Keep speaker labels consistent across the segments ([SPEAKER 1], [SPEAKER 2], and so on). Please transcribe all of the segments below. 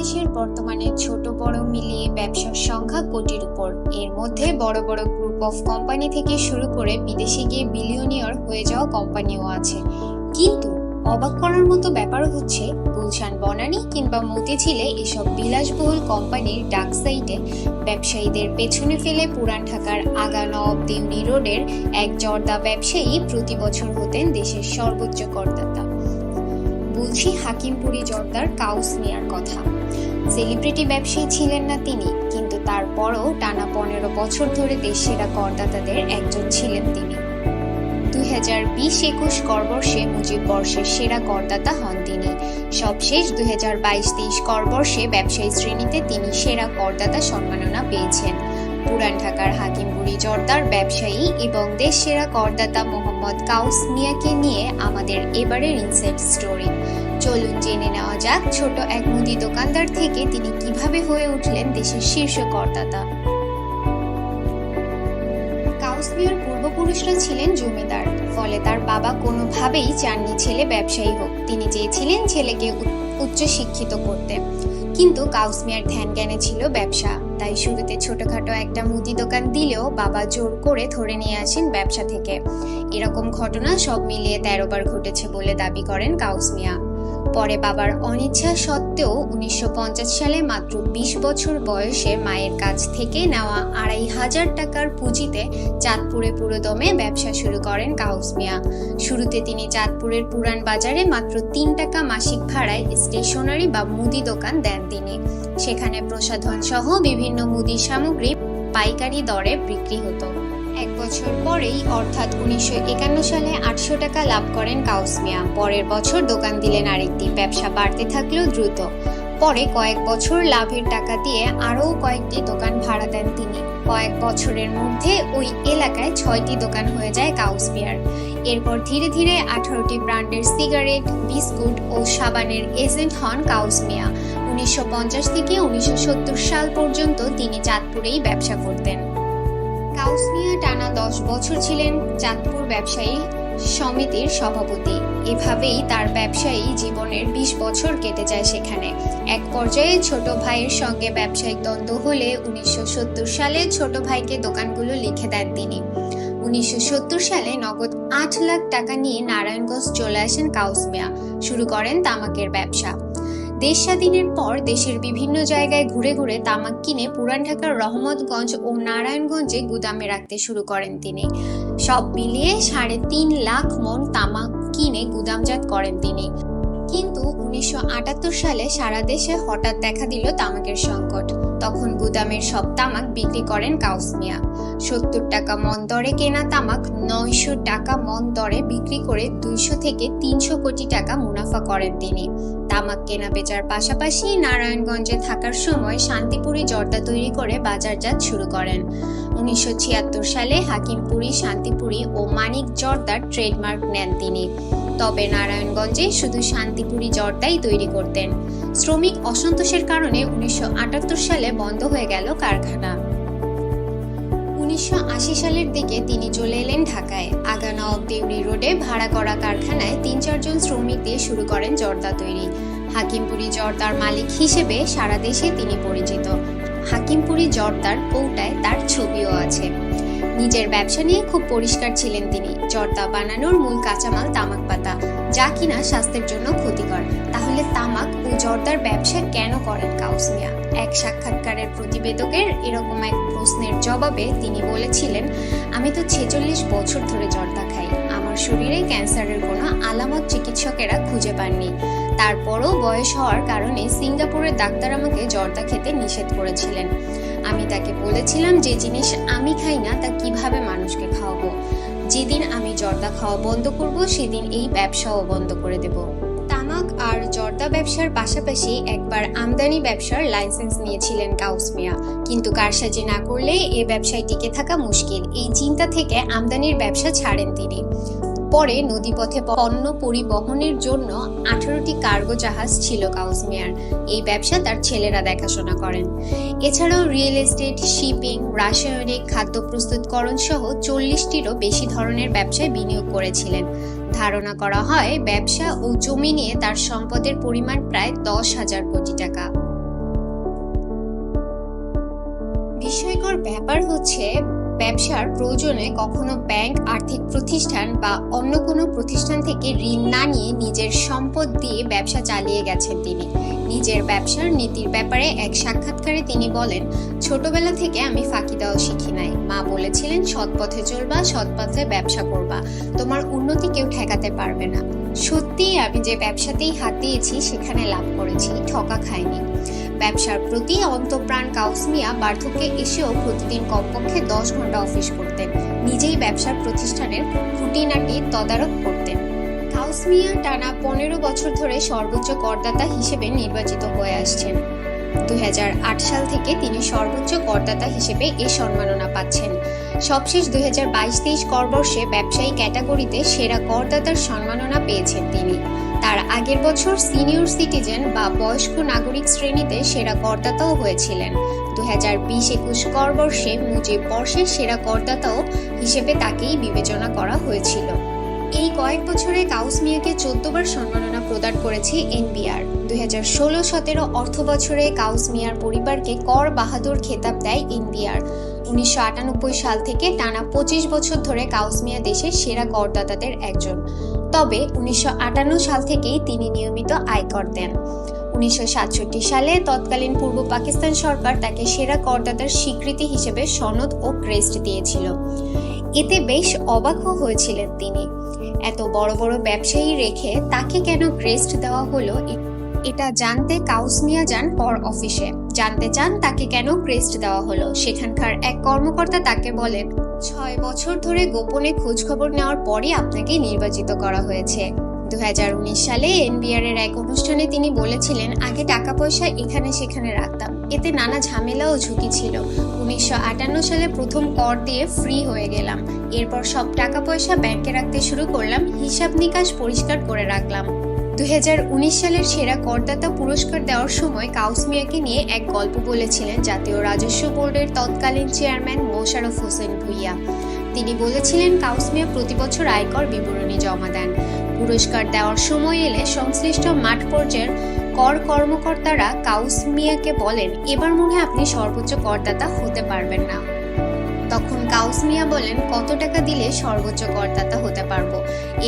[SPEAKER 1] বাংলাদেশের বর্তমানে ছোট বড় মিলিয়ে ব্যবসার সংখ্যা কোটির উপর। এর মধ্যে বড় বড় গ্রুপ অফ কোম্পানি থেকে শুরু করে বিদেশে গিয়ে বিলিয়নিয়র হয়ে যাওয়া কোম্পানিও আছে। কিন্তু অবাক করার মতো ব্যাপার হচ্ছে, গুলশান বনানী কিংবা মতিঝিলে এসব বিলাসবহুল কোম্পানির ডাক সাইটে ব্যবসায়ীদের পেছনে ফেলে পুরান ঢাকার আগা নব দেউনি রোডের এক জর্দা ব্যবসায়ী প্রতি বছর হতেন দেশের সর্বোচ্চ করদাতা। বলছি হাকিমপুরি জর্দার কাউস মিয়ার কথা। সেলিব্রিটি ব্যবসায়ী ছিলেন না তিনি, কিন্তু তারপরও টানা পনেরো বছর ধরে দেশেরা করদাতাদের একজন ছিলেন তিনি। দুই হাজার বিশ একুশ করবর্ষে মুজিব বর্ষের সেরা করদাতা হন তিনি। সবশেষ দুই হাজার বাইশ তেইশ করবর্ষে ব্যবসায়ী শ্রেণীতে তিনি সেরা করদাতা সম্মাননা পেয়েছেন। পুরান ঢাকার হাকিমপুরি জর্দার ব্যবসায়ী এবং দেশ সেরা করদাতা মোহাম্মদ কাউস মিয়াকে নিয়ে আমাদের এবারের ইনসাইট স্টোরি চলুন জেনে নেওয়া যাক ছোট এক মুদি দোকানদার থেকে তিনি কীভাবে হয়ে উঠলেন দেশের শীর্ষ করদাতা। কাউসমিয়ার পূর্বপুরুষরা ছিলেন জমিদার, ফলে তার বাবা কোনোভাবেই চাননি ছেলে ব্যবসায়ী হোক। তিনি চেয়েছিলেন ছেলেকে উচ্চ শিক্ষিত করতে। কিন্তু কাউসমিয়ার ধ্যান জ্ঞানে ছিল ব্যবসা। তাই শুরুতে ছোটখাটো একটা মুদি দোকান দিলেও বাবা জোর করে ধরে নিয়ে আসেন ব্যবসা থেকে। এরকম ঘটনা সব মিলিয়ে তেরো বার ঘটেছে বলে দাবি করেন কাউসমিয়া পরে বাবার অনিচ্ছা সত্ত্বেও উনিশশো পঞ্চাশ সালে মাত্র ২০ বছর বয়সে মায়ের কাছ থেকে নেওয়া আড়াই হাজার টাকার পুঁজিতে চাঁদপুরে পুরোদমে ব্যবসা শুরু করেন কাউস মিয়া। শুরুতে তিনি চাঁদপুরের পুরান বাজারে মাত্র তিন টাকা মাসিক ভাড়ায় স্টেশনারি বা মুদি দোকান দেন তিনি। সেখানে প্রসাধন সহ বিভিন্ন মুদি সামগ্রী পাইকারি দরে বিক্রি হতো। এক বছর পরেই, অর্থাৎ উনিশশো একান্ন সালে আটশো টাকা লাভ করেন কাউসমিয়া। পরের বছর দোকান দিলেন আরেকটি, ব্যবসা বাড়তে থাকলেও দ্রুত। পরে কয়েক বছর লাভের টাকা দিয়ে আরও কয়েকটি দোকান ভাড়া দেন তিনি। কয়েক বছরের মধ্যে ওই এলাকায় ছয়টি দোকান হয়ে যায় কাউসমিয়ার। এরপর ধীরে ধীরে আঠারোটি ব্র্যান্ডের সিগারেট, বিস্কুট ও সাবানের এজেন্ট হন কাউসমিয়া। উনিশশো পঞ্চাশ থেকে উনিশশো সত্তর সাল পর্যন্ত তিনি চাঁদপুরেই ব্যবসা করতেন। কাউসমিয়া টানা দশ বছর ছিলেন চাঁদপুর ব্যবসায়ী সমিতির সভাপতি। এভাবেই তার ব্যবসায়ী জীবনের বিশ বছর কেটে যায় সেখানে। এক পর্যায়ে ছোট ভাইয়ের সঙ্গে ব্যবসায়িক দ্বন্দ্ব হলে উনিশশো সত্তর সালে ছোট ভাইকে দোকানগুলো লিখে দেন তিনি। উনিশশো সত্তর সালে নগদ আট লাখ টাকা নিয়ে নারায়ণগঞ্জ চলে আসেন কাউসমিয়া। শুরু করেন তামাকের ব্যবসা। দেশ স্বাধীনের পর দেশের বিভিন্ন জায়গায় ঘুরে ঘুরে তামাক কিনে পুরান ঢাকার রহমতগঞ্জ ও নারায়ণগঞ্জে গুদামে রাখতে শুরু করেন তিনি। সব মিলিয়ে সাড়ে তিন লাখ মন তামাক কিনে গুদামজাত করেন তিনি। কিন্তু উনিশশো আটাত্তর সালে সারা দেশে হঠাৎ দেখা দিল তামাকের সংকট। তখন গুদামের সব তামাক বিক্রি করেন কাউসমিয়া সত্তর টাকা মন দরে কেনা তামাক নয়শো টাকা মন দরে বিক্রি করে দুইশো থেকে তিনশো কোটি টাকা মুনাফা করেন তিনি। তামাক কেনা বেচার পাশাপাশি নারায়ণগঞ্জে থাকার সময় শান্তিপুরি জর্দা তৈরি করে বাজারজাত শুরু করেন। উনিশশো ছিয়াত্তর সালে হাকিমপুরি, শান্তিপুরি ও মানিক জর্দার ট্রেডমার্ক নেন তিনি। তবে নারায়ণগঞ্জে শুধু শান্তিপুরি জর্দাই তৈরি করতেন। শ্রমিক অসন্তোষের কারণে উনিশশো আটাত্তর সালে বন্ধ হয়ে গেল কারখানা। উনিশশো আশি সালের দিকে তিনি চলে এলেন ঢাকায়। আগানা দেউরি রোডে ভাড়া করা কারখানায় তিন চারজন শ্রমিক দিয়ে শুরু করেন জর্দা তৈরি। হাকিমপুরি জর্দার মালিক হিসেবে সারা দেশে তিনি পরিচিত। হাকিমপুরি জর্দার পৌটায় তার আছে নিজের ব্যবসা নিয়ে খুব পরিষ্কার ছিলেন তিনি। জর্দা বানানোর মূল কাঁচামাল তামাক পাতা, যা কিনা স্বাস্থ্যের জন্য ক্ষতিকর। তাহলে তামাক ও জর্দার ব্যবসা কেন করেন কাউসমিয়া এক সাক্ষাৎকারের প্রতিবেদকের এরকম এক প্রশ্নের জবাবে তিনি বলেছিলেন, আমি তো ছেচল্লিশ বছর ধরে জর্দা খাই। আমার শরীরে ক্যান্সারের কোনো আলামত চিকিৎসকেরা খুঁজে পাননি। তারপরও বয়স হওয়ার কারণে সিঙ্গাপুরের ডাক্তার আমাকে জর্দা খেতে নিষেধ করেছিলেন। আমি তাকে বলেছিলাম যে জিনিস আমি খাই না, তা কীভাবে মানুষকে খাওয়াবো? যেদিন আমি জর্দা খাওয়া বন্ধ করব, সেদিন এই ব্যবসাও বন্ধ করে দেব। তামাক আর জর্দা ব্যবসার পাশাপাশি একবার আমদানি ব্যবসার লাইসেন্স নিয়েছিলেন কাউসমিয়া কিন্তু কারসাজি না করলে এ ব্যবসায় টিকে থাকা মুশকিল। এই চিন্তা থেকে আমদানির ব্যবসা ছাড়েন তিনি। পরে নদীপথে পণ্য পরিবহনের জন্য আঠারোটি কার্গো জাহাজ ছিল কাউসমিয়ার। এই ব্যবসা তার ছেলেরা দেখাশোনা করেন। এছাড়াও রিয়েল এস্টেট, শিপিং, রাসায়নিক, খাদ্য প্রস্তুতকরণ সহ চল্লিশটিরও বেশি ধরনের ব্যবসায় বিনিয়োগ করেছিলেন। ধারণা করা হয়, ব্যবসা ও জমি নিয়ে তার সম্পদের পরিমাণ প্রায় দশ হাজার কোটি টাকা। বিস্ময়কর ব্যাপার হচ্ছে ব্যবসার প্রয়োজনে কখনো ব্যাংক, আর্থিক প্রতিষ্ঠান বা অন্য কোনো প্রতিষ্ঠান থেকে ঋণ না নিয়ে নিজের সম্পদ দিয়ে ব্যবসা চালিয়ে গেছেন তিনি। নিজের ব্যবসার নীতির ব্যাপারে এক সাক্ষাৎকারে তিনি বলেন, ছোটবেলা থেকে আমি ফাঁকি দেওয়া শিখি নাই। মা বলেছিলেন সৎ পথে চলবা সৎ পথে ব্যবসা করবা। তোমার উন্নতি কেউ ঠেকাতে পারবে না। সত্যিই আমি যে ব্যবসাতেই হাত দিয়েছি, সেখানে লাভ করেছি। ঠকা খাইনি। ব্যবসার প্রতি অন্তপ্রাণ কাউসমিয়া বার্ধক্যে এসেও প্রতিদিন কমপক্ষে দশ ঘণ্টা অফিস করতেন। নিজেই ব্যবসার প্রতিষ্ঠানের খুঁটিনাটি তদারক করতেন। কাউসমিয়া টানা পনেরো বছর ধরে সর্বোচ্চ করদাতা হিসেবে নির্বাচিত হয়ে আসছেন। দুই হাজার আট সাল থেকে তিনি সর্বোচ্চ করদাতা হিসেবে এ সম্মাননা পাচ্ছেন। সবশেষ দুই হাজার বাইশ তেইশ করবর্ষে ব্যবসায়ী ক্যাটাগরিতে সেরা করদাতার সম্মাননা পেয়েছেন তিনি। তার আগের বছর সিনিয়র সিটিজেন বা বয়স্ক নাগরিক শ্রেণীতে সেরা করদাতাও হয়েছিলেন। দু হাজার বিশ একুশ করবর্ষে মুজিব বর্ষের সেরা করদাতাও হিসেবে তাকেই বিবেচনা করা হয়েছিল। এই কয়েক বছরে কাউস মিয়াকে চোদ্দবার সম্মাননা প্রদান করেছে এনবিআর। দুই হাজার ষোলো সতেরো অর্থ বছরে কাউস মিয়ার পরিবারকে কর বাহাদুর খেতাব দেয় এনবিআর। উনিশশো আটানব্বই সাল থেকে টানা পঁচিশ বছর ধরে কাউস মিয়া দেশের সেরা করদাতাদের একজন। তবে উনিশশো আটান্ন সাল থেকেই তিনি নিয়মিত আয় কর দেন। উনিশশো সাতষট্টি সালে তৎকালীন পূর্ব পাকিস্তান সরকার তাকে সেরা করদাতার স্বীকৃতি হিসেবে সনদ ও ক্রেস্ট দিয়েছিল। এতে বেশ অবাক হয়েছিলেন তিনি। এত বড় বড় ব্যবসায়ী রেখে তাকে কেন ক্রেস্ট দেওয়া হলো এটা জানতে কাউসমিয়া যান কর অফিসে। জানতে চান তাকে কেন ক্রেস্ট দেওয়া হলো। সেখানকার এক কর্মকর্তা তাকে বলেন, ছয় বছর ধরে গোপনে খোঁজখবর নেওয়ার পরই আপনাকে নির্বাচিত করা হয়েছে। দু হাজার উনিশ সালে এনবিআর এর এক অনুষ্ঠানে তিনি বলেছিলেন, আগে টাকা পয়সা এখানে সেখানে রাখতাম। এতে নানা ঝামেলা ও ঝুঁকি ছিল। উনিশশো আটান্ন সালে প্রথম কর দিয়ে ফ্রি হয়ে গেলাম। এরপর সব টাকা পয়সা ব্যাংকে রাখতে শুরু করলাম। হিসাব নিকাশ পরিষ্কার করে রাখলাম। দুই হাজার উনিশ সালের সেরা করদাতা পুরস্কার দেওয়ার সময় কাউসমিয়াকে নিয়ে এক গল্প বলেছিলেন জাতীয় রাজস্ব বোর্ডের তৎকালীন চেয়ারম্যান মোশারফ হোসেন ভুইয়া। তিনি বলেছিলেন, কাউসমিয়া প্রতি বছর আয়কর বিবরণী জমা দেন। পুরস্কার দেওয়ার সময় এলে সংশ্লিষ্ট মাঠ পর্যায়ের কর কর্মকর্তারা কাউসমিয়াকে বলেন, এবার মনে হয় আপনি সর্বোচ্চ করদাতা হতে পারবেন না। তখন কাউস মিয়া বলেন, কত টাকা দিলে সর্বোচ্চ করদাতা হতে পারব?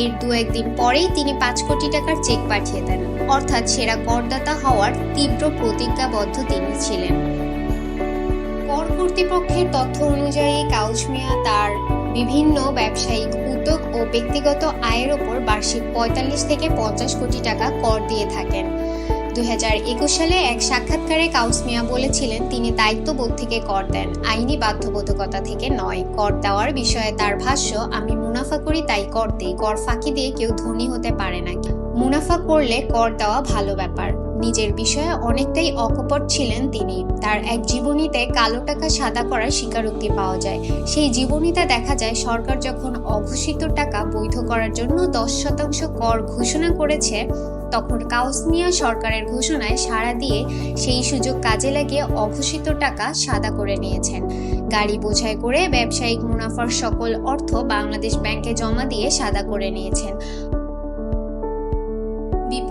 [SPEAKER 1] এর দু একদিন পরেই তিনি পাঁচ কোটি টাকার চেক পাঠিয়ে দেন। অর্থাৎ সেরা করদাতা হওয়ার তীব্র প্রতিজ্ঞাবদ্ধ তিনি ছিলেন। কর কর্তৃপক্ষের তথ্য অনুযায়ী কাউস মিয়া তার বিভিন্ন ব্যবসায়িক উদ্যোগ ও ব্যক্তিগত আয়ের ওপর বার্ষিক পঁয়তাল্লিশ থেকে পঞ্চাশ কোটি টাকা কর দিয়ে থাকেন। দুই হাজার একুশ সালে এক সাক্ষাৎকারে কাউস মিয়া বলেছিলেন, তিনি দায়িত্ববোধ থেকে কর দেন, আইনি বাধ্যবাধকতা থেকে নয়। কর দেওয়ার বিষয়ে তার ভাষ্য, আমি মুনাফা করি, তাই কর দিই। কর ফাঁকি দিয়ে কেউ ধনী হতে পারে না মুনাফা করলে কর দেওয়া ভালো ব্যাপার। নিজের বিষয়ে অনেকটাই অকপট ছিলেন তিনি। তার এক জীবনীতে কালো টাকা সাদা করার স্বীকারোক্তি পাওয়া যায়। সেই জীবনীতে দেখা যায়, সরকার যখন অঘোষিত টাকা বৈধ করার জন্য দশ শতাংশ কর ঘোষণা করেছে তখন কাউসমিয়া সরকারের ঘোষণায় সাড়া দিয়ে সেই সুযোগ কাজে লাগিয়ে অঘোষিত টাকা সাদা করে নিয়েছেন। গাড়ি বোঝাই করে ব্যবসায়িক মুনাফার সকল অর্থ বাংলাদেশ ব্যাংকে জমা দিয়ে সাদা করে নিয়েছেন।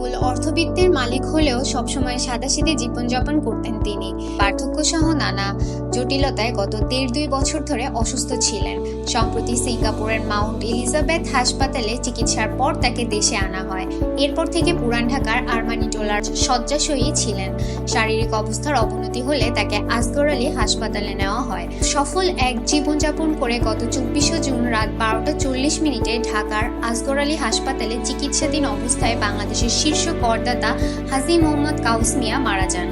[SPEAKER 1] বিপুল অর্থবিত্তের মালিক হলেও সবসময় সাদাসিধে জীবনযাপন করতেন তিনি। পার্থক্য সহ নানা জটিলতায় গত দেড় দুই বছর ধরে অসুস্থ ছিলেন। সম্প্রতি সিঙ্গাপুরের মাউন্ট এলিজাবেথ হাসপাতালে চিকিৎসার পর তাকে দেশে আনা হয়। এরপর থেকে পুরান ঢাকার আরমানি টোলার শয্যাশয়ী ছিলেন। শারীরিক অবস্থার অবনতি হলে তাকে আসগর আলী হাসপাতালে নেওয়া হয়। সফল এক জীবনযাপন করে গত চব্বিশে জুন রাত বারোটা চল্লিশ মিনিটে ঢাকার আসগর আলী হাসপাতালে চিকিৎসাধীন অবস্থায় বাংলাদেশের শীর্ষ করদাতা হাজি মোহাম্মদ কাউসমিয়া মারা যান।